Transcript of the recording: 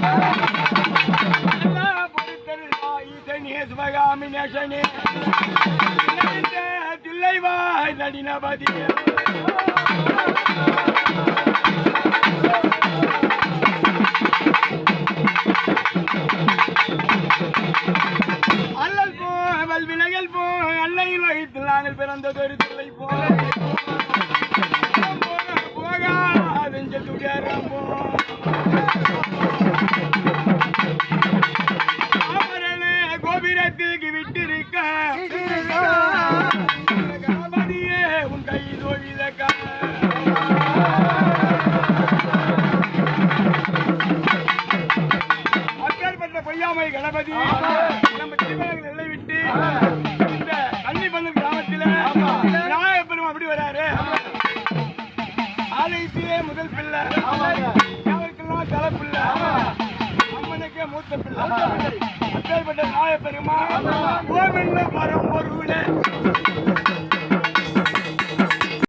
பெரிதா தில்லைவாய் நடினபதியே அல்லல் போ விலகல் போ அன்னையில் வைத்து நாங்கள் பிறந்ததொரு தில்லை போல. கணபதி நம்ம திருமணங்கள் நிலை விட்டு இந்த கன்னிப்பந்தல் கிராமத்தில் நாயப்பெரும் அப்படி வராரு. ஆலயத்திலே முதல் பிள்ளை. யாருக்கெல்லாம் தலை பிள்ளை அம்மனுக்கே மூத்த பிள்ளை. அப்பேற்பட்ட நாயப்பெருமா ஓமென்ன பரம் பொருளே